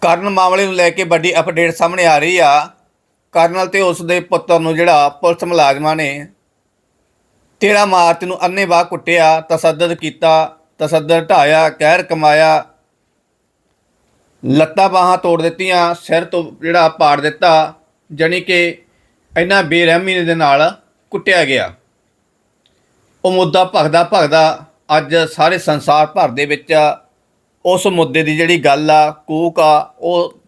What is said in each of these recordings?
ਕਰਨ ਮਾਮਲੇ ਨੂੰ ਲੈ ਕੇ ਵੱਡੀ ਅਪਡੇਟ ਸਾਹਮਣੇ ਆ ਰਹੀ ਆ। ਕਰਨਲ ਤੇ ਉਸ ਦੇ ਪੁੱਤਰ ਨੂੰ ਜਿਹੜਾ ਪੁਲਿਸ ਮੁਲਾਜ਼ਮਾਂ ਨੇ 13 ਮਾਰਚ ਨੂੰ ਅੰਨੇਵਾਹ ਕੁੱਟਿਆ, ਤਸੱਦਦ ਕੀਤਾ, ਤਸੱਦਦ ਢਾਇਆ, ਕਹਿਰ ਕਮਾਇਆ, ਲੱਤਾਂ ਬਾਹਾਂ ਤੋੜ ਦਿੱਤੀਆਂ, ਸਿਰ ਤੋਂ ਜਿਹੜਾ ਪਾੜ ਦਿੱਤਾ, ਜਾਣੀ ਕਿ ਇੰਨਾ ਬੇਰਹਿਮੀ ਦੇ ਨਾਲ ਕੁੱਟਿਆ ਗਿਆ। ਉਹ ਮੁੱਦਾ ਭਖਦਾ ਭਖਦਾ ਅੱਜ ਸਾਰੇ ਸੰਸਾਰ ਭਰ ਦੇ ਵਿੱਚ ਉਸ ਮੁੱਦੇ ਦੀ ਜਿਹੜੀ ਗੱਲ ਆ, ਕੂਕ ਆ, ਉਹ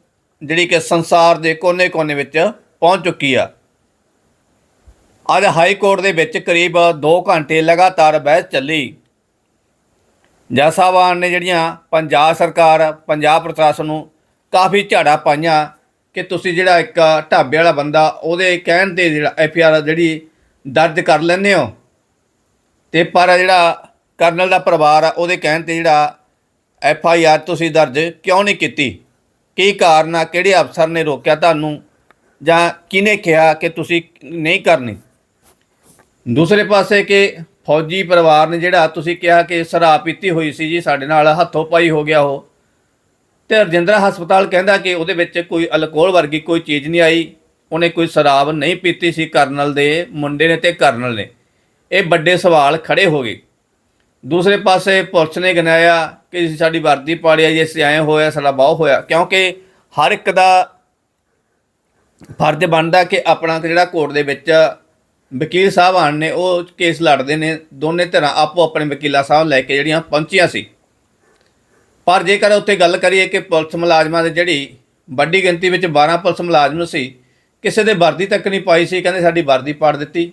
ਜਿਹੜੀ ਕਿ ਸੰਸਾਰ ਦੇ ਕੋਨੇ-ਕੋਨੇ ਵਿੱਚ ਪਹੁੰਚ ਚੁੱਕੀ ਆ। ਅੱਜ ਹਾਈ ਕੋਰਟ ਦੇ ਵਿੱਚ ਕਰੀਬ 2 ਘੰਟੇ ਲਗਾਤਾਰ ਬਹਿਸ ਚੱਲੀ। ਜੱਜ ਨੇ ਜਿਹੜੀਆਂ ਪੰਜਾਬ ਸਰਕਾਰ, ਪੰਜਾਬ ਪ੍ਰਸ਼ਾਸਨ ਨੂੰ ਕਾਫੀ ਝਾੜਾ ਪਾਈਆਂ ਕਿ ਤੁਸੀਂ ਜਿਹੜਾ ਇੱਕ ਢਾਬੇ ਵਾਲਾ ਬੰਦਾ, ਉਹਦੇ ਕਹਿਣ ਤੇ ਜਿਹੜਾ ਐਫ ਆਰ ਜਿਹੜੀ ਦਰਜ ਕਰ ਲੈਂਦੇ ਹੋ। ਤੇ ਪਰ ਜਿਹੜਾ ਕਰਨਲ ਦਾ ਪਰਿਵਾਰ ਆ, ਉਹਦੇ ਕਹਿਣ ਤੇ ਜਿਹੜਾ ਐਫ ਆਈ ਆਰ ਤੁਸੀਂ ਦਰਜ ਕਿਉਂ ਨਹੀਂ ਕੀਤੀ? ਕੀ ਕਾਰਨ ਆ? ਕਿਹੜੇ ਅਫਸਰ ਨੇ ਰੋਕਿਆ ਤੁਹਾਨੂੰ? ਜਾਂ ਕਿਹਨੇ ਕਿਹਾ ਕਿ ਤੁਸੀਂ ਨਹੀਂ ਕਰਨੀ? ਦੂਸਰੇ ਪਾਸੇ ਕਿ ਫੌਜੀ ਪਰਿਵਾਰ ਨੇ ਜਿਹੜਾ ਤੁਸੀਂ ਕਿਹਾ ਕਿ ਸ਼ਰਾਬ ਪੀਤੀ ਹੋਈ ਸੀ ਜੀ, ਸਾਡੇ ਨਾਲ ਹੱਥੋਂ ਪਾਈ ਹੋ ਗਿਆ ਉਹ। ਤੇ ਰਜਿੰਦਰਾ ਹਸਪਤਾਲ ਕਹਿੰਦਾ ਕਿ ਉਹਦੇ ਵਿੱਚ ਕੋਈ ਅਲਕੋਹਲ ਵਰਗੀ ਕੋਈ ਚੀਜ਼ ਨਹੀਂ ਆਈ। ਉਹਨੇ ਕੋਈ ਸ਼ਰਾਬ ਨਹੀਂ ਪੀਤੀ ਸੀ ਕਰਨਲ ਦੇ ਮੁੰਡੇ ਨੇ ਤੇ ਕਰਨਲ ਨੇ। ਇਹ ਵੱਡੇ ਸਵਾਲ ਖੜੇ ਹੋ ਗਏ। ਦੂਸਰੇ ਪਾਸੇ ਪੁਲਿਸ ਨੇ ਗਨਾਇਆ ਕਿ ਸਾਡੀ ਵਰਦੀ ਪਾੜਿਆ ਜੇ ਅਸੀਂ ਐਂ ਹੋਇਆ, ਸਾਡਾ ਬਾਹ ਹੋਇਆ। ਕਿਉਂਕਿ ਹਰ ਇੱਕ ਦਾ ਫਰਜ਼ ਬਣਦਾ ਕਿ ਆਪਣਾ ਜਿਹੜਾ ਕੋਰਟ ਦੇ ਵਿੱਚ ਵਕੀਲ ਸਾਹਿਬ ਸਾਹਿਬਾਨ ਨੇ, ਉਹ ਕੇਸ ਲੜਦੇ ਨੇ, ਦੋਨੇ ਧਿਰਾਂ ਆਪੋ ਆਪਣੇ ਵਕੀਲਾ ਸਾਹਿਬ ਲੈ ਕੇ ਜਿਹੜੀਆਂ ਪਹੁੰਚੀਆਂ ਸੀ। ਪਰ ਜੇਕਰ ਉੱਥੇ ਗੱਲ ਕਰੀਏ ਕਿ ਪੁਲਿਸ ਮੁਲਾਜ਼ਮਾਂ ਦੇ ਜਿਹੜੀ ਵੱਡੀ ਗਿਣਤੀ ਵਿੱਚ 12 ਪੁਲਿਸ ਮੁਲਾਜ਼ਮ ਸੀ, ਕਿਸੇ ਦੇ ਵਰਦੀ ਤੱਕ ਨਹੀਂ ਪਾਈ ਸੀ, ਕਹਿੰਦੇ ਸਾਡੀ ਵਰਦੀ ਪਾੜ ਦਿੱਤੀ।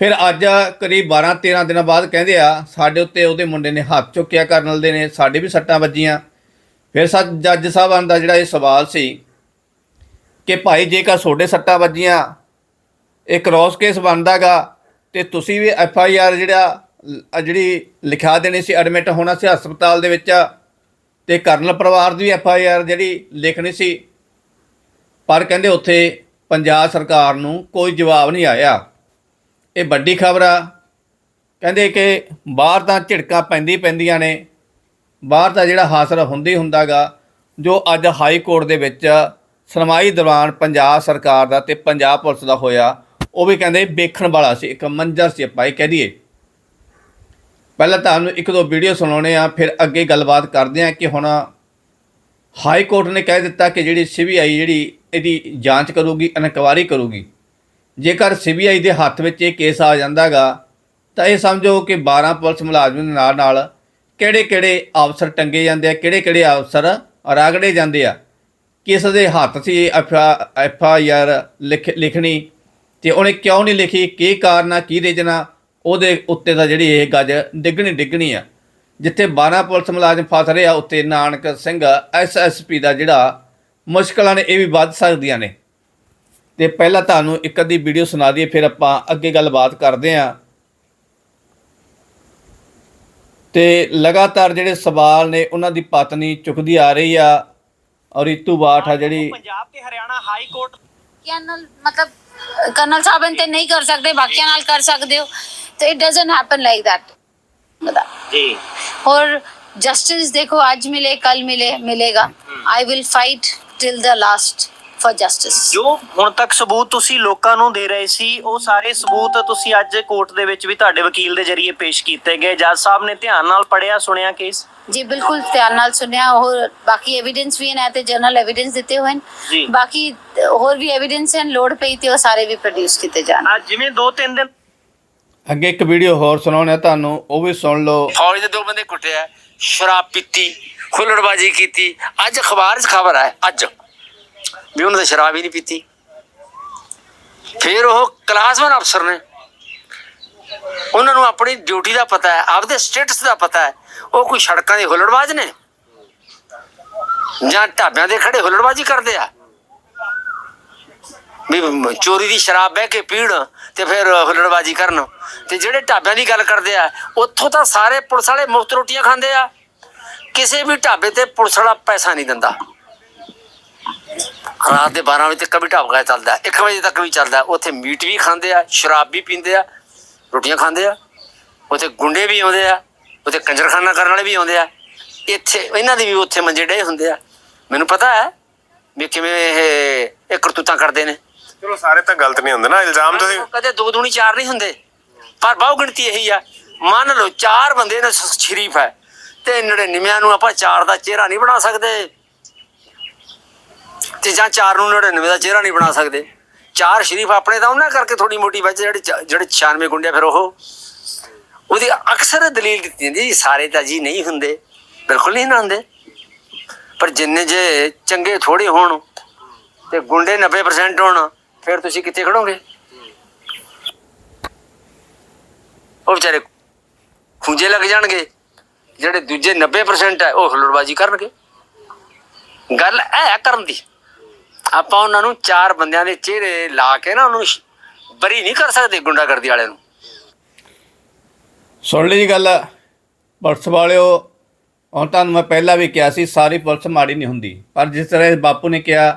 ਫਿਰ ਅੱਜ ਕਰੀਬ 12 13 ਦਿਨਾਂ ਬਾਅਦ ਕਹਿੰਦੇ ਆ, ਸਾਡੇ ਉੱਤੇ ਉਹਦੇ ਮੁੰਡੇ ਨੇ ਹੱਥ ਚੁੱਕਿਆ ਕਰਨਲ ਦੇ ਨੇ, ਸਾਡੇ ਵੀ ਸੱਟਾਂ ਵੱਜੀਆਂ। ਫਿਰ ਸੱਚ ਜੱਜ ਸਾਹਿਬਾਨ ਦਾ ਜਿਹੜਾ ਇਹ ਸਵਾਲ ਸੀ ਕਿ ਭਾਈ ਜੇਕਰ ਤੁਹਾਡੇ ਸੱਟਾਂ ਵੱਜੀਆਂ, ਇਹ ਕ੍ਰਾਸ ਕੇਸ ਬਣਦਾਗਾ ਤੇ ਤੁਸੀਂ ਵੀ ਐਫ ਆਈ ਆਰ ਜਿਹੜਾ ਜਿਹੜੀ ਲਿਖਾ ਦੇਣੀ ਸੀ ਐਡਮਿਟ ਹੋਣਾ ਸੀ ਹਸਪਤਾਲ ਦੇ ਵਿੱਚ ਤੇ ਕਰਨਲ ਪਰਿਵਾਰ ਦੀ ਐਫ ਆਈ ਆਰ ਜਿਹੜੀ ਲਿਖਣੀ ਸੀ, ਪਰ ਕਹਿੰਦੇ ਉੱਥੇ ਪੰਜਾਬ ਸਰਕਾਰ ਨੂੰ ਕੋਈ ਜਵਾਬ ਨਹੀਂ ਆਇਆ। ਇਹ ਵੱਡੀ ਖਬਰ ਆ। ਕਹਿੰਦੇ ਕਿ ਬਾਹਰ ਤਾਂ ਝਿੜਕਾਂ ਪੈਂਦੀ ਪੈਂਦੀਆਂ ਨੇ। ਬਾਹਰ ਤਾਂ ਜਿਹੜਾ ਹਾਸਲ ਹੁੰਦੀ ਹੁੰਦਾਗਾ, ਜੋ ਅੱਜ ਹਾਈ ਕੋਰਟ ਦੇ ਵਿੱਚ ਸੁਣਵਾਈ ਦੌਰਾਨ ਪੰਜਾਬ ਸਰਕਾਰ ਦਾ ਤੇ ਪੰਜਾਬ ਪੁਲਿਸ ਦਾ ਹੋਇਆ, ਉਹ ਵੀ ਕਹਿੰਦੇ ਵੇਖਣ ਵਾਲਾ ਸੀ, ਇੱਕ ਮੰਜ਼ਰ ਸੀ ਆਪਾਂ ਇਹ ਕਹਿ ਦਈਏ। ਪਹਿਲਾਂ ਤੁਹਾਨੂੰ ਇੱਕ ਦੋ ਵੀਡੀਓ ਸੁਣਾਉਣੇ ਆ, ਫਿਰ ਅੱਗੇ ਗੱਲਬਾਤ ਕਰਦੇ ਆ ਕਿ ਹੁਣ ਹਾਈ ਕੋਰਟ ਨੇ ਕਹਿ ਦਿੱਤਾ ਕਿ ਜਿਹੜੀ ਸੀਬੀਆਈ ਜਿਹੜੀ ਇਹਦੀ ਜਾਂਚ ਕਰੂਗੀ ਇਨਕੁਆਇਰੀ ਕਰੂਗੀ। ਜੇਕਰ ਸੀਬੀਆਈ ਦੇ ਹੱਥ ਵਿੱਚ ਇਹ ਕੇਸ ਆ ਜਾਂਦਾਗਾ, ਤਾਂ ਇਹ ਸਮਝੋ ਕਿ 12 ਪੁਲਿਸ ਮੁਲਾਜ਼ਮ ਦੇ ਨਾਲ ਨਾਲ ਕਿਹੜੇ-ਕਿਹੜੇ ਅਫਸਰ ਟੰਗੇ ਜਾਂਦੇ ਆ, ਕਿਹੜੇ-ਕਿਹੜੇ ਅਫਸਰ ਰਾਗੜੇ ਜਾਂਦੇ ਆ। ਕਿਸ ਦੇ ਹੱਥ ਸੀ ਐਫ ਆਈ ਆਰ ਲਿਖਣੀ ਤੇ ਉਹਨੇ ਕਿਉਂ ਨਹੀਂ ਲਿਖੀ, ਕੀ ਕਾਰਨ ਆ, ਕੀ ਰੀਜਨ ਉਹਦੇ ਉੱਤੇ ਤਾਂ ਜਿਹੜੀ ਇਹ ਗੱਜ ਡਿੱਗਣੀ ਡਿੱਗਣੀ ਆ। ਜਿੱਥੇ 12 ਪੁਲਿਸ ਮੁਲਾਜ਼ਮ ਫਸ ਰਹੇ ਆ ਉੱਤੇ ਨਾਨਕ ਸਿੰਘ ਐਸਐਸਪੀ ਦਾ ਜਿਹੜਾ ਮੁਸ਼ਕਲਾਂ ਨੇ ਇਹ ਵੀ ਵੱਧ ਸਕਦੀਆਂ ਨੇ। ਤੇ ਪਹਿਲਾਂ ਤੁਹਾਨੂੰ ਇੱਕ ਅੱਧੀ ਵੀਡੀਓ ਸੁਣਾ ਦਈਏ ਫਿਰ ਆਪਾਂ ਅੱਗੇ ਗੱਲਬਾਤ ਕਰਦੇ ਆਂ ਤੇ ਲਗਾਤਾਰ ਜਿਹੜੇ ਸਵਾਲ ਨੇ ਉਹਨਾਂ ਦੀ ਪਤਨੀ ਚੁੱਕਦੀ ਆ ਰਹੀ ਆ ਔਰ ਰੀਤੂ ਬਾਠ ਆ ਜਿਹੜੀ ਪੰਜਾਬ ਤੇ ਹਰਿਆਣਾ ਹਾਈ ਕੋਰਟ ਕਰਨਲ ਮਤਲਬ ਕਰਨਲ ਸਾਹਿਬ ਤੇ ਨਹੀਂ ਕਰ ਸਕਦੇ ਬਾਕੀਆਂ ਨਾਲ ਕਰ ਸਕਦੇ ਹੋ। ਤੇ it doesn't happen like that ਔਰ ਜਸਟਿਸ ਦੇਖੋ ਅੱਜ ਮਿਲੇ ਕੱਲ ਮਿਲੇ ਮਿਲੇਗਾ। I will fight till the last for justice ਜੋ ਹੁਣ ਤੱਕ ਸਬੂਤ ਤੁਸੀਂ ਲੋਕਾਂ ਨੂੰ ਦੇ ਰਹੇ ਸੀ ਉਹ ਸਾਰੇ ਸਬੂਤ ਤੁਸੀਂ ਅੱਜ ਕੋਰਟ ਦੇ ਵਿੱਚ ਵੀ ਤੁਹਾਡੇ ਵਕੀਲ ਦੇ ਜ਼ਰੀਏ ਪੇਸ਼ ਕੀਤੇ ਗਏ। ਜੱਜ ਸਾਹਿਬ ਨੇ ਧਿਆਨ ਨਾਲ ਪੜਿਆ ਸੁਣਿਆ ਕੇਸ ਜੀ ਬਿਲਕੁਲ ਧਿਆਨ ਨਾਲ ਸੁਣਿਆ। ਹੋਰ ਬਾਕੀ ਐਵੀਡੈਂਸ ਵੀ ਇਹਨਾਂ ਤੇ ਜਨਰਲ ਐਵੀਡੈਂਸ ਦਿੱਤੇ ਹੋਏ ਨੇ। ਬਾਕੀ ਹੋਰ ਵੀ ਐਵੀਡੈਂਸ ਹਨ ਲੋਡ ਪਈ ਤੇ ਉਹ ਸਾਰੇ ਵੀ ਪ੍ਰੋਡਿਊਸ ਕੀਤੇ ਜਾਣ। ਅੱਜ ਜਿਵੇਂ 2-3 ਦਿਨ ਅੱਗੇ ਇੱਕ ਵੀਡੀਓ ਹੋਰ ਸੁਣਾਉਣਾ ਤੁਹਾਨੂੰ ਉਹ ਵੀ ਸੁਣ ਲਓ। ਫੌਜ ਦੇ ਦੋ ਬੰਦੇ ਕੁੱਟਿਆ ਸ਼ਰਾਬ ਪੀਤੀ ਖੁੱਲੜਬਾਜੀ ਕੀਤੀ। ਅੱਜ ਅਖਬਾਰ 'ਚ ਖਬਰ ਹੈ ਅੱਜ। ਵੀ ਉਹਨਾਂ ਨੇ ਸ਼ਰਾਬ ਹੀ ਨਹੀਂ ਪੀਤੀ। ਫਿਰ ਉਹ ਕਲਾਸ 1 ਅਫਸਰ ਨੇ ਉਹਨਾਂ ਨੂੰ ਆਪਣੀ ਡਿਊਟੀ ਦਾ ਪਤਾ ਹੈ, ਆਪਦੇ ਸਟੇਟਸ ਦਾ ਪਤਾ ਹੈ। ਉਹ ਕੋਈ ਸੜਕਾਂ ਦੇ ਹੁੱਲੜਬਾਜ਼ ਨੇ? ਜਾਂ ਢਾਬਿਆਂ ਦੇ ਖੜੇ ਹੁੱਲੜਬਾਜੀ ਕਰਦੇ ਆ? ਵੀ ਚੋਰੀ ਦੀ ਸ਼ਰਾਬ ਬਹਿ ਕੇ ਪੀਣ ਤੇ ਫਿਰ ਹੁੱਲੜਬਾਜੀ ਕਰਨ। ਤੇ ਜਿਹੜੇ ਢਾਬਿਆਂ ਦੀ ਗੱਲ ਕਰਦੇ ਆ, ਉੱਥੋਂ ਤਾਂ ਸਾਰੇ ਪੁਲਿਸ ਵਾਲੇ ਮੁਫਤ ਰੋਟੀਆਂ ਖਾਂਦੇ ਆ। ਕਿਸੇ ਵੀ ਢਾਬੇ ਤੇ ਪੁਲਿਸ ਵਾਲਾ ਪੈਸਾ ਨਹੀਂ ਦਿੰਦਾ। ਰਾਤ ਦੇ 12 ਵਜੇ ਤੱਕ ਵੀ ਢਾਬਾ ਚੱਲਦਾ 1 ਵਜੇ ਤੱਕ ਵੀ ਚੱਲਦਾ ਉੱਥੇ ਮੀਟ ਵੀ ਖਾਂਦੇ ਆ ਸ਼ਰਾਬ ਵੀ ਪੀਂਦੇ ਆ ਰੋਟੀਆਂ ਖਾਂਦੇ ਆ। ਉੱਥੇ ਗੁੰਡੇ ਵੀ ਆਉਂਦੇ ਆ ਉੱਥੇ ਕੰਜਰਖਾਨਾ ਕਰਨ ਵਾਲੇ ਵੀ ਆਉਂਦੇ ਆ। ਇੱਥੇ ਇਹਨਾਂ ਦੇ ਵੀ ਉੱਥੇ ਮੰਜੇ ਡੇ ਹੁੰਦੇ ਆ। ਮੈਨੂੰ ਪਤਾ ਹੈ ਵੀ ਕਿਵੇਂ ਇਹ ਇਹ ਕਰਤੂਤਾਂ ਕਰਦੇ ਨੇ। ਚਲੋ ਸਾਰੇ ਤਾਂ ਗਲਤ ਨਹੀਂ ਹੁੰਦੇ ਨਾ ਇਲਜ਼ਾਮ ਤੁਸੀਂ ਕਦੇ ਦੋ ਦੂਣੀ ਚਾਰ ਨਹੀਂ ਹੁੰਦੇ। ਪਰ ਬਹੁ ਗਿਣਤੀ ਇਹੀ ਆ। ਮੰਨ ਲਓ ਚਾਰ ਬੰਦੇ ਨੇ ਸ਼ਰੀਫ ਹੈ ਤੇ 99 ਨੂੰ ਆਪਾਂ ਚਾਰ ਦਾ ਚਿਹਰਾ ਨਹੀਂ ਬਣਾ ਸਕਦੇ। ਤੇ ਜਾਂ ਚਾਰ ਨੂੰ 99 ਦਾ ਚਿਹਰਾ ਨਹੀਂ ਬਣਾ ਸਕਦੇ। ਚਾਰ ਸ਼ਰੀਫ ਆਪਣੇ ਤਾਂ ਉਹਨਾਂ ਕਰਕੇ ਥੋੜੀ ਮੋਟੀ ਬਚ ਜਿਹੜੇ ਚ- ਜਿਹੜੇ 96 ਗੁੰਡੇ ਫਿਰ ਉਹ। ਉਹਦੀ ਅਕਸਰ ਦਲੀਲ ਦਿੱਤੀ ਜਾਂਦੀ ਜੀ, ਸਾਰੇ ਤਾਂ ਜੀ ਨਹੀਂ ਹੁੰਦੇ। ਬਿਲਕੁਲ ਨਹੀਂ ਨਾ ਹੁੰਦੇ। ਪਰ ਜਿੰਨੇ ਜੇ ਚੰਗੇ ਥੋੜੇ ਹੋਣ ਤੇ ਗੁੰਡੇ 90% ਹੋਣ, ਫਿਰ ਤੁਸੀਂ ਕਿੱਥੇ ਖੜੋਗੇ? ਉਹ ਵਿਚਾਰੇ ਖੁੰਝੇ ਲੱਗ ਜਾਣਗੇ। ਜਿਹੜੇ ਦੂਜੇ 90% ਹੈ, ਉਹ ਹੁਲੜਬਾਜੀ ਕਰਨਗੇ। ਗੱਲ ਹੈ ਕਰਨ ਦੀ। ਆਪਾਂ ਉਹਨਾਂ ਨੂੰ ਚਾਰ ਬੰਦਿਆਂ ਦੇ ਚਿਹਰੇ ਲਾ ਕੇ ਨਾ ਉਹਨੂੰ ਬਰੀ ਨਹੀਂ ਕਰ ਸਕਦੇ ਗੁੰਡਾਗਰਦੀ ਵਾਲਿਆਂ ਨੂੰ। ਸੁਣ ਲਈ ਜੀ ਗੱਲ। ਪੁਲਿਸ ਵਾਲਿਓ, ਹੁਣ ਤੁਹਾਨੂੰ ਮੈਂ ਪਹਿਲਾਂ ਵੀ ਕਿਹਾ ਸੀ, ਸਾਰੀ ਪੁਲਿਸ ਮਾੜੀ ਨਹੀਂ ਹੁੰਦੀ। ਪਰ ਜਿਸ ਤਰ੍ਹਾਂ ਬਾਪੂ ਨੇ ਕਿਹਾ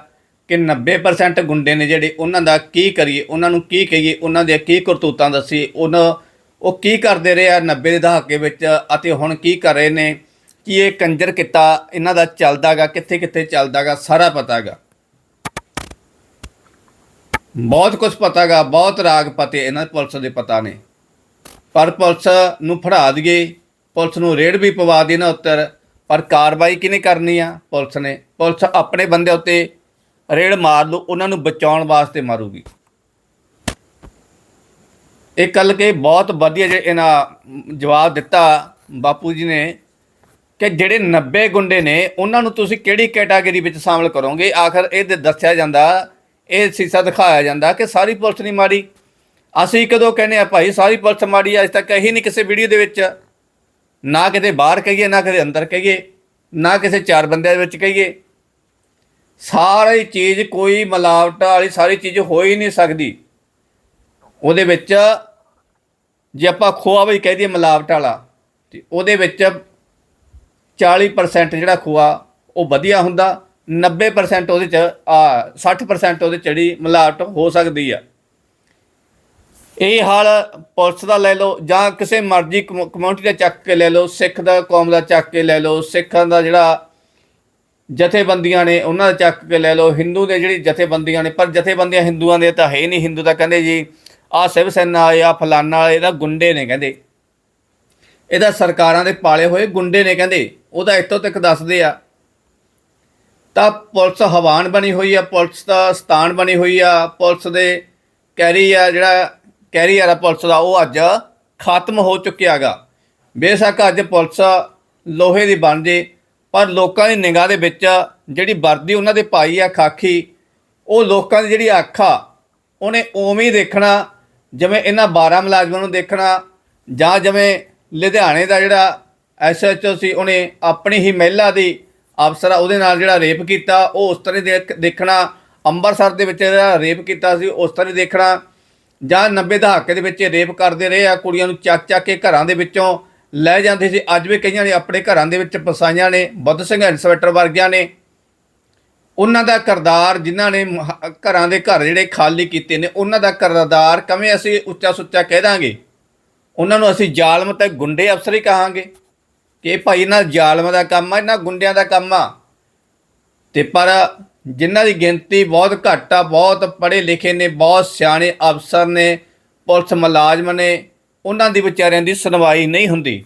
ਕਿ 90% ਗੁੰਡੇ ਨੇ ਜਿਹੜੇ ਉਹਨਾਂ ਦਾ ਕੀ ਕਰੀਏ, ਉਹਨਾਂ ਨੂੰ ਕੀ ਕਹੀਏ, ਉਹਨਾਂ ਦੇ ਕੀ ਕਰਤੂਤਾਂ ਦੱਸੀ ਉਹਨਾਂ ਉਹ ਕੀ ਕਰਦੇ ਰਹੇ ਆ 90 ਦੇ ਦਹਾਕੇ ਵਿੱਚ ਅਤੇ ਹੁਣ ਕੀ ਕਰ ਰਹੇ ਨੇ, ਕੀ ਇਹ ਕੰਜਰ ਕਿੱਤਾ ਇਹਨਾਂ ਦਾ ਚੱਲਦਾਗਾ ਕਿੱਥੇ ਕਿੱਥੇ ਚੱਲਦਾਗਾ, ਸਾਰਾ ਪਤਾਗਾ। ਬਹੁਤ ਕੁਝ ਪਤਾਗਾ ਬਹੁਤ ਰਾਗ ਪਤੇ, ਇਹਨਾਂ ਪੁਲਿਸ ਦੇ ਪਤਾ ਨੇ। ਪਰ ਪੁਲਿਸ ਨੂੰ ਫੜਾ ਦਈਏ, ਪੁਲਿਸ ਨੂੰ ਰੇਡ ਵੀ ਪਵਾ ਦੇ ਨਾ ਉੱਤਰ ਪਰ ਕਾਰਵਾਈ ਕਿਹਨੇ ਕਰਨੀ ਆ ਪੁਲਿਸ ਨੇ? ਪੁਲਿਸ ਆਪਣੇ ਬੰਦੇ ਉੱਤੇ ਰੇਡ ਮਾਰ ਲੂ ਉਹਨਾਂ ਨੂੰ ਬਚਾਉਣ ਵਾਸਤੇ ਮਾਰੂਗੀ। ਇਹ ਕੱਲ ਕੇ ਬਹੁਤ ਵਧੀਆ ਜੇ ਇਹਨਾਂ ਜਵਾਬ ਦਿੱਤਾ ਬਾਪੂ ਜੀ ਨੇ ਕਿ ਜਿਹੜੇ 90 ਗੁੰਡੇ ਨੇ, ਉਹਨਾਂ ਨੂੰ ਤੁਸੀਂ ਕਿਹੜੀ ਕੈਟਾਗਰੀ ਵਿੱਚ ਸ਼ਾਮਲ ਕਰੋਗੇ? ਆਖਰ ਇਹ ਦੱਸਿਆ ਜਾਂਦਾ ਇਹ ਸੀਸਾ ਦਿਖਾਇਆ ਜਾਂਦਾ ਕਿ ਸਾਰੀ ਪੁਲਿਸ ਨਹੀਂ ਮਾੜੀ। ਅਸੀਂ ਕਦੋਂ ਕਹਿੰਦੇ ਆ ਭਾਈ, ਸਾਰੀ ਪੁਲਿਸ ਮਾੜੀ ਅੱਜ ਤੱਕ ਕਹੀ ਨਹੀਂ ਕਿਸੇ ਵੀਡੀਓ ਦੇ ਵਿੱਚ ਨਾ ਕਿਤੇ ਬਾਹਰ ਕਹੀਏ, ਨਾ ਕਿਤੇ ਅੰਦਰ ਕਹੀਏ, ਨਾ ਕਿਸੇ ਚਾਰ ਬੰਦਿਆਂ ਦੇ ਵਿੱਚ ਕਹੀਏ। ਸਾਰੀ ਚੀਜ਼ ਕੋਈ ਮਿਲਾਵਟ ਵਾਲੀ ਸਾਰੀ ਚੀਜ਼ ਹੋ ਹੀ ਨਹੀਂ ਸਕਦੀ। ਉਹਦੇ ਵਿੱਚ ਜੇ ਆਪਾਂ ਖੋਆ ਵੀ ਕਹਿ ਦਈਏ ਮਿਲਾਵਟ ਵਾਲਾ, ਤੇ ਉਹਦੇ ਵਿੱਚ 40% ਜਿਹੜਾ ਖੋਆ, ਉਹ ਵਧੀਆ ਹੁੰਦਾ। 90% ਉਹਦੇ ਚ, ਆ 60% ਉਹਦੇ ਚ ਜਿਹੜੀ ਮਿਲਾਵਟ ਹੋ ਸਕਦੀ ਆ। ਇਹ ਹਾਲ ਪੁਲਿਸ ਦਾ ਲੈ ਲਓ, ਜਾਂ ਕਿਸੇ ਮਰਜ਼ੀ ਕਮਿ- ਕਮਿਊਨਿਟੀ ਦਾ ਚੱਕ ਕੇ ਲੈ ਲਓ, ਸਿੱਖ ਦਾ, ਕੌਮ ਦਾ ਚੱਕ ਕੇ ਲੈ ਲਓ, ਸਿੱਖਾਂ ਦਾ ਜਿਹੜਾ ਜਥੇਬੰਦੀਆਂ ਨੇ ਉਹਨਾਂ ਦਾ ਚੱਕ ਕੇ ਲੈ ਲਓ, ਹਿੰਦੂ ਦੇ ਜਿਹੜੀ ਜਥੇਬੰਦੀਆਂ ਨੇ, ਪਰ ਜਥੇਬੰਦੀਆਂ ਹਿੰਦੂਆਂ ਦੇ ਤਾਂ ਹੈ ਨਹੀਂ। ਹਿੰਦੂ ਤਾਂ ਕਹਿੰਦੇ ਜੀ ਆਹ ਸਿਵ ਸੈਨਾ ਆਏ ਆ ਫਲਾਨਾ ਆਏ ਇਹਦਾ ਗੁੰਡੇ ਨੇ, ਕਹਿੰਦੇ। ਇਹਦਾ ਸਰਕਾਰਾਂ ਦੇ ਪਾਲੇ ਹੋਏ ਗੁੰਡੇ ਨੇ, ਕਹਿੰਦੇ। ਉਹ ਤਾਂ ਇੱਥੋਂ ਤੱਕ ਦੱਸਦੇ ਆ। ਤਾਂ ਪੁਲਿਸ ਹਵਾਨ ਬਣੀ ਹੋਈ ਆ, ਪੁਲਿਸ ਦਾ ਸਥਾਨ ਬਣੀ ਹੋਈ ਆ, ਪੁਲਿਸ ਦੇ ਕੈਰੀ ਆ, ਜਿਹੜਾ ਕੈਰੀਅਰ ਆ ਪੁਲਿਸ ਦਾ, ਉਹ ਅੱਜ ਖਤਮ ਹੋ ਚੁੱਕਿਆਗਾ ਬੇਸ਼ੱਕ ਅੱਜ ਪੁਲਿਸ ਲੋਹੇ ਦੀ ਬਣ ਜੇ, ਪਰ ਲੋਕਾਂ ਦੀ ਨਿਗਾਹ ਦੇ ਵਿੱਚ ਜਿਹੜੀ ਵਰਦੀ ਉਹਨਾਂ ਦੇ ਪਾਈ ਆ ਖਾਕੀ, ਉਹ ਲੋਕਾਂ ਦੀ ਜਿਹੜੀ ਅੱਖ ਆ, ਉਹਨੇ ਉਵੇਂ ਦੇਖਣਾ, ਜਿਵੇਂ ਇਹਨਾਂ 12 ਮੁਲਾਜ਼ਮਾਂ ਨੂੰ ਦੇਖਣਾ, ਜਾਂ ਜਿਵੇਂ ਲੁਧਿਆਣੇ ਦਾ ਜਿਹੜਾ ਐਸਐਚਓ ਸੀ, ਉਹਨੇ ਆਪਣੀ ਹੀ ਮਹਿਲਾ ਦੀ ਅਫਸਰ ਆ, ਉਹਦੇ ਨਾਲ ਜਿਹੜਾ ਰੇਪ ਕੀਤਾ, ਉਹ ਉਸ ਤਰ੍ਹਾਂ ਹੀ ਦੇਖਣਾ, ਅੰਮ੍ਰਿਤਸਰ ਦੇ ਵਿੱਚ ਜਿਹੜਾ ਰੇਪ ਕੀਤਾ ਸੀ, ਉਸ ਤਰ੍ਹਾਂ ਹੀ ਦੇਖਣਾ, ਜਾਂ 90 ਦਹਾਕੇ ਦੇ ਵਿੱਚ ਰੇਪ ਕਰਦੇ ਰਹੇ ਆ, ਕੁੜੀਆਂ ਨੂੰ ਚੱਕ ਚੱਕ ਕੇ ਘਰਾਂ ਦੇ ਵਿੱਚੋਂ ਲੈ ਜਾਂਦੇ ਸੀ। ਅੱਜ ਵੀ ਕਈਆਂ ਨੇ ਆਪਣੇ ਘਰਾਂ ਦੇ ਵਿੱਚ ਫਸਾਈਆਂ ਨੇ, ਬੁੱਧ ਸਿੰਘ ਇਨਸਪੈਕਟਰ ਵਰਗਿਆਂ ਨੇ। ਉਹਨਾਂ ਦਾ ਕਰਦਾਰ ਜਿਨ੍ਹਾਂ ਨੇ ਮਹ- ਘਰਾਂ ਦੇ ਘਰ ਜਿਹੜੇ ਖਾਲੀ ਕੀਤੇ ਨੇ, ਉਹਨਾਂ ਦਾ ਕਰਦਾਰ ਕਵੇਂ ਅਸੀਂ ਉੱਚਾ ਸੁੱਚਾ ਕਹਿ ਦਾਂਗੇ? ਉਹਨਾਂ ਨੂੰ ਅਸੀਂ ਜ਼ਾਲਮ ਤੇ ਗੁੰਡੇ ਅਫਸਰ ਹੀ ਕਹਾਂਗੇ। ਕਿ ਭਾਈ ਇਹਨਾਂ ਜ਼ਾਲਮ ਦਾ ਕੰਮ ਆ, ਇਹਨਾਂ ਗੁੰਡਿਆਂ ਦਾ ਕੰਮ ਆ। ਤੇ ਪਰ ਜਿਨ੍ਹਾਂ ਦੀ ਗਿਣਤੀ ਬਹੁਤ ਘੱਟ ਆ, ਬਹੁਤ ਪੜ੍ਹੇ ਲਿਖੇ ਨੇ, ਬਹੁਤ ਸਿਆਣੇ ਅਫਸਰ ਨੇ, ਪੁਲਿਸ ਮੁਲਾਜ਼ਮ ਨੇ, ਉਹਨਾਂ ਦੀ ਵਿਚਾਰਿਆਂ ਦੀ ਸੁਣਵਾਈ ਨਹੀਂ ਹੁੰਦੀ।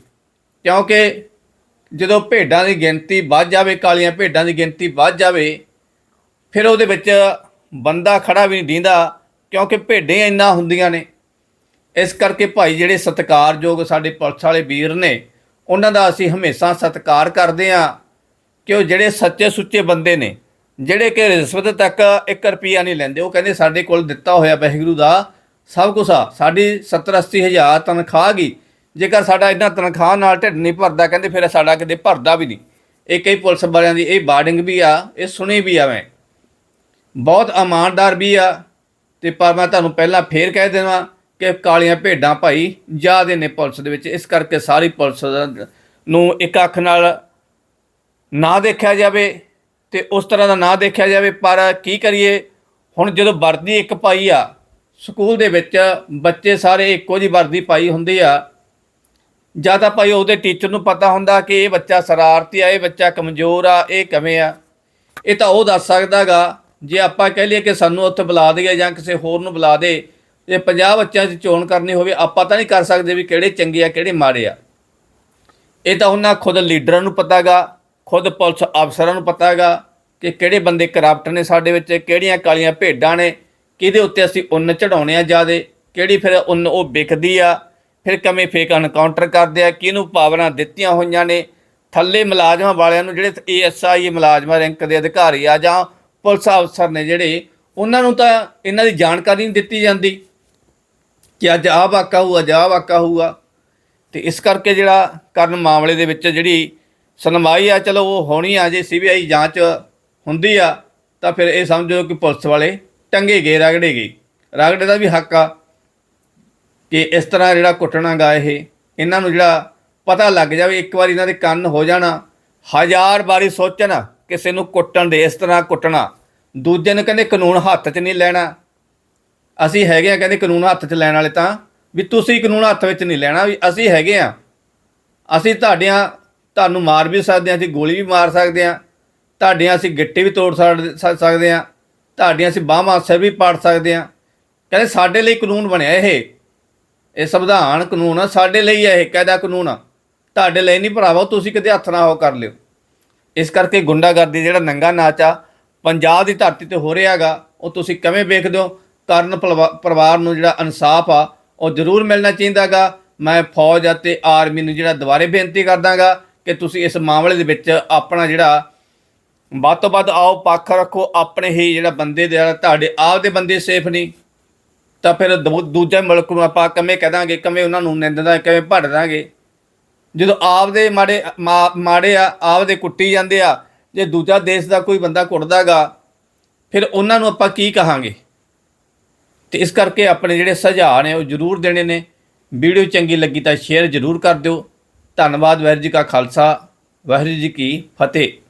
ਕਿਉਂਕਿ ਜਦੋਂ ਭੇਡਾਂ ਦੀ ਗਿਣਤੀ ਵੱਧ ਜਾਵੇ, ਕਾਲੀਆਂ ਭੇਡਾਂ ਦੀ ਗਿਣਤੀ ਵੱਧ ਜਾਵੇ, ਫਿਰ ਉਹਦੇ ਵਿੱਚ ਬੰਦਾ ਖੜਾ ਵੀ ਨਹੀਂ ਦੀਂਦਾ, ਕਿਉਂਕਿ ਭੇਡਾਂ ਇੰਨਾ ਹੁੰਦੀਆਂ ਨੇ। ਇਸ ਕਰਕੇ ਭਾਈ ਜਿਹੜੇ ਸਤਿਕਾਰਯੋਗ ਸਾਡੇ ਪੁਲਿਸ ਵਾਲੇ ਵੀਰ ਨੇ ਉਹਨਾਂ ਦਾ ਅਸੀਂ ਹਮੇਸ਼ਾ ਸਤਿਕਾਰ ਕਰਦੇ ਹਾਂ ਕਿ ਉਹ ਜਿਹੜੇ ਸੱਚੇ ਸੁੱਚੇ ਬੰਦੇ ਨੇ, ਜਿਹੜੇ ਕਿ ਰਿਸ਼ਵਤ ਤੱਕ 1 ਰੁਪਿਆ ਨਹੀਂ ਲੈਂਦੇ, ਉਹ ਕਹਿੰਦੇ ਸਾਡੇ ਕੋਲ ਦਿੱਤਾ ਹੋਇਆ ਵਾਹਿਗੁਰੂ ਦਾ ਸਭ ਕੁਝ ਆ, ਸਾਡੀ 70 80 ਹਜ਼ਾਰ ਤਨਖਾਹ ਗਈ, ਜੇਕਰ ਸਾਡਾ ਇਹਨਾਂ ਤਨਖਾਹ ਨਾਲ ਢਿੱਡ ਨਹੀਂ ਭਰਦਾ, ਕਹਿੰਦੇ ਫਿਰ ਸਾਡਾ ਕਿਤੇ ਭਰਦਾ ਵੀ ਨਹੀਂ। ਇਹ ਕਈ ਪੁਲਿਸ ਵਾਲਿਆਂ ਦੀ ਇਹ ਬਾਰਡਿੰਗ ਵੀ ਆ, ਇਹ ਸੁਣੀ ਵੀ ਆ ਮੈਂ। ਬਹੁਤ ਇਮਾਨਦਾਰ ਵੀ ਆ, ਤੇ ਪਰ ਮੈਂ ਤੁਹਾਨੂੰ ਪਹਿਲਾਂ ਫੇਰ ਕਹਿ ਦੇਵਾਂ ਕਿ ਕਾਲੀਆਂ ਭੇਡਾਂ ਭਾਈ, ਜ਼ਿਆਦੇ ਨੇ ਪੁਲਿਸ ਦੇ ਵਿੱਚ, ਇਸ ਕਰਕੇ ਸਾਰੀ ਪੁਲਿਸ ਨੂੰ ਇੱਕ ਅੱਖ ਨਾਲ ਨਾ ਦੇਖਿਆ ਜਾਵੇ ਤੇ ਉਸ ਤਰ੍ਹਾਂ ਦਾ ਨਾ ਦੇਖਿਆ ਜਾਵੇ। ਪਰ ਕੀ ਕਰੀਏ? ਹੁਣ ਜਦੋਂ ਵਰਦੀ ਇੱਕ ਪਾਈ ਆ, ਸਕੂਲ ਦੇ ਵਿੱਚ ਬੱਚੇ ਸਾਰੇ ਇੱਕੋ ਜੀ ਵਰਦੀ ਪਾਈ ਹੁੰਦੀ ਆ। ਜਾਂ ਤਾਂ ਭਾਈ ਉਹਦੇ ਟੀਚਰ ਨੂੰ ਪਤਾ ਹੁੰਦਾ ਕਿ ਇਹ ਬੱਚਾ ਸ਼ਰਾਰਤੀ ਆ, ਇਹ ਬੱਚਾ ਕਮਜ਼ੋਰ ਆ, ਇਹ ਕਿਵੇਂ ਆ। ਇਹ ਤਾਂ ਉਹ ਦੱਸ ਸਕਦਾਗਾ ਜੇ ਆਪਾਂ ਕਹਿ ਲਈਏ ਕਿ ਸਾਨੂੰ ਉੱਥੇ ਬੁਲਾ ਦਈਏ ਜਾਂ ਕਿਸੇ ਹੋਰ ਨੂੰ ਬੁਲਾ ਦੇ ਇਹ 50 ਬੱਚਿਆਂ 'ਚ ਚੋਣ ਕਰਨੀ ਹੋਵੇ, ਆਪਾਂ ਤਾਂ ਨਹੀਂ ਕਰ ਸਕਦੇ ਵੀ ਕਿਹੜੇ ਚੰਗੇ ਆ, ਕਿਹੜੇ ਮਾੜੇ ਆ। ਇਹ ਤਾਂ ਉਹਨਾਂ ਖੁਦ ਲੀਡਰਾਂ ਨੂੰ ਪਤਾਗਾ ਖੁਦ ਪੁਲਿਸ ਅਫਸਰਾਂ ਨੂੰ ਪਤਾਗਾ ਕਿ ਕਿਹੜੇ ਬੰਦੇ ਕਰਪਟ ਨੇ ਸਾਡੇ ਵਿੱਚ, ਕਿਹੜੀਆਂ ਕਾਲੀਆਂ ਭੇਡਾਂ ਨੇ, ਕਿਹਦੇ ਉੱਤੇ ਅਸੀਂ ਉੱਨ ਚੜਾਉਣੇ ਆ ਜਿਆਦੇ, ਕਿਹੜੀ ਫਿਰ ਉੱਨ ਉਹ ਵਿਕਦੀ ਆ, ਫਿਰ ਕਿਵੇਂ ਫੇਕ ਐਨਕਾਊਂਟਰ ਕਰਦੇ ਆ, ਕਿਹਨੂੰ ਭਾਵਨਾ ਦਿੱਤੀਆਂ ਹੋਈਆਂ ਨੇ, ਥੱਲੇ ਮੁਲਾਜ਼ਮਾਂ ਵਾਲਿਆਂ ਨੂੰ ਜਿਹੜੇ ਏਐਸਆਈ ਮੁਲਾਜ਼ਮਾਂ ਰੈਂਕ ਦੇ ਅਧਿਕਾਰੀ ਆ ਜਾਂ ਪੁਲਿਸ ਅਫਸਰ ਨੇ ਜਿਹੜੇ, ਉਹਨਾਂ ਨੂੰ ਤਾਂ ਇਹਨਾਂ ਦੀ ਜਾਣਕਾਰੀ ਨਹੀਂ ਦਿੱਤੀ ਜਾਂਦੀ। ਕਿ ਅੱਜ ਆਹ ਵਾਕਾ ਹੋਊਗਾ ਜਾਂ ਆਹ ਵਾਕਾ ਹੋਊਗਾ। ਤੇ ਇਸ ਕਰਕੇ ਜਿਹੜਾ ਕਰਨ ਮਾਮਲੇ ਦੇ ਵਿੱਚ ਜਿਹੜੀ ਸੁਣਵਾਈ ਆ, ਚਲੋ ਉਹ ਹੋਣੀ ਆ, ਜੇ ਸੀਬੀਆਈ ਜਾਂਚ ਹੁੰਦੀ ਆ, ਤਾਂ ਫਿਰ ਇਹ ਸਮਝੋ ਕਿ ਪੁਲਿਸ ਵਾਲੇ ਟੰਗੇ ਗਏ, ਰਗੜੇ ਗਏ। ਰਗੜੇ ਦਾ ਵੀ ਹੱਕ ਆ ਕਿ ਇਸ ਤਰ੍ਹਾਂ ਜਿਹੜਾ ਕੁੱਟਣਾ ਗਾ ਇਹ, ਇਹਨਾਂ ਨੂੰ ਜਿਹੜਾ ਪਤਾ ਲੱਗ ਜਾਵੇ, ਇੱਕ ਵਾਰੀ ਇਹਨਾਂ ਦੇ ਕੰਨ ਹੋ ਜਾਣਾ, ਹਜ਼ਾਰ ਵਾਰੀ ਸੋਚਣ, ਕਿਸੇ ਨੂੰ ਕੁੱਟਣ ਦੇ, ਇਸ ਤਰ੍ਹਾਂ ਕੁੱਟਣਾ। ਦੂਜੇ ਨੂੰ ਕਹਿੰਦੇ ਕਾਨੂੰਨ ਹੱਥ 'ਚ ਨਹੀਂ ਲੈਣਾ। ਅਸੀਂ ਹੈਗੇ ਆ ਕਹਿੰਦੇ ਕਾਨੂੰਨ ਹੱਥ 'ਚ ਲੈਣ ਵਾਲੇ ਤਾਂ, ਵੀ ਤੁਸੀਂ ਕਾਨੂੰਨ ਹੱਥ ਵਿੱਚ ਨਹੀਂ ਲੈਣਾ, ਵੀ ਅਸੀਂ ਹੈਗੇ ਆ। ਅਸੀਂ ਤੁਹਾਡੀਆਂ, ਤੁਹਾਨੂੰ ਮਾਰ ਵੀ ਸਕਦੇ ਆ, ਅਸੀਂ ਗੋਲੀ ਵੀ ਮਾਰ ਸਕਦੇ ਆ। ਤੁਹਾਡੀਆਂ ਅਸੀਂ ਗਿੱਟੇ ਵੀ ਤੋੜ ਸਕਦੇ ਸ- ਸਕਦੇ ਆ। ਤੁਹਾਡੀਆਂ ਅਸੀਂ ਬਾਹਾਂ ਸਿਰ ਵੀ ਪਾੜ ਸਕਦੇ ਆ। ਕਹਿੰਦੇ ਸਾਡੇ ਲਈ ਕਾਨੂੰਨ ਬਣਿਆ ਇਹ। ਇਹ ਸੰਵਿਧਾਨ ਕਾਨੂੰਨ ਆ, ਸਾਡੇ ਲਈ ਹੈ ਇਹ ਕਾਇਦਾ ਕਾਨੂੰਨ ਆ। ਤੁਹਾਡੇ ਲਈ ਨਹੀਂ ਭਰਾਵਾ, ਤੁਸੀਂ ਕਿਤੇ ਹੱਥ ਨਾ ਹੋ ਕਰ ਲਿਓ। ਇਸ ਕਰਕੇ ਗੁੰਡਾਗਰਦੀ ਜਿਹੜਾ ਨੰਗਾ ਨਾਚ ਆ, ਪੰਜਾਬ ਦੀ ਧਰਤੀ ਤੇ ਹੋ ਰਿਹਾਗਾ ਉਹ ਤੁਸੀਂ ਕਿਵੇਂ ਵੇਖਦੇ ਹੋ? ਕਰਨ ਪਲਵਾ- ਪਰਿਵਾਰ ਨੂੰ ਜਿਹੜਾ ਇਨਸਾਫ ਆ, ਉਹ ਜ਼ਰੂਰ ਮਿਲਣਾ ਚਾਹੀਦਾਗਾ। ਮੈਂ ਫੌਜ ਅਤੇ ਆਰਮੀ ਨੂੰ ਜਿਹੜਾ ਦੁਬਾਰੇ ਬੇਨਤੀ ਕਰਦਾਗਾ ਕਿ ਤੁਸੀਂ ਇਸ ਮਾਮਲੇ ਦੇ ਵਿੱਚ ਆਪਣਾ ਜਿਹੜਾ ਵੱਧ ਤੋਂ ਵੱਧ ਆਓ, ਪੱਖ ਰੱਖੋ, ਆਪਣੇ ਹੀ ਜਿਹੜਾ ਬੰਦੇ ਦੇ ਤੁਹਾਡੇ ਆਪ ਦੇ ਬੰਦੇ ਸੇਫ ਨਹੀਂ ਤਾਂ ਫਿਰ ਦੂ- ਦੂਜੇ ਮੁਲਕ ਨੂੰ ਆਪਾਂ ਕਿਵੇਂ ਕਹਾਂਗੇ ਕਿਵੇਂ ਉਹਨਾਂ ਨੂੰ ਨਿੰਦਦਾ, ਕਿਵੇਂ ਭੜ ਦਾਂਗੇ ਜਦੋਂ ਆਪਦੇ ਮਾੜੇ, ਮਾ- ਮਾੜੇ ਆ, ਆਪਦੇ ਕੁੱਟੀ ਜਾਂਦੇ ਆ, ਜੇ ਦੂਜਾ ਦੇਸ਼ ਦਾ ਕੋਈ ਬੰਦਾ ਕੁੱਟਦਾਗਾ ਫਿਰ ਉਹਨਾਂ ਨੂੰ ਆਪਾਂ ਕੀ ਕਹਾਂਗੇ? ਤੇ ਇਸ ਕਰਕੇ ਆਪਣੇ ਜਿਹੜੇ ਸੁਝਾਅ ਨੇ ਉਹ ਜ਼ਰੂਰ ਦੇਣੇ ਨੇ। ਵੀਡੀਓ ਚੰਗੀ ਲੱਗੀ ਤਾਂ ਸ਼ੇਅਰ ਜ਼ਰੂਰ ਕਰ ਦਿਓ। ਧੰਨਵਾਦ, ਵਾਹਿਗੁਰੂ ਜੀ ਕਾ ਖਾਲਸਾ। ਵਾਹਿਗੁਰੂ ਜੀ ਕੀ ਫਤਿਹ।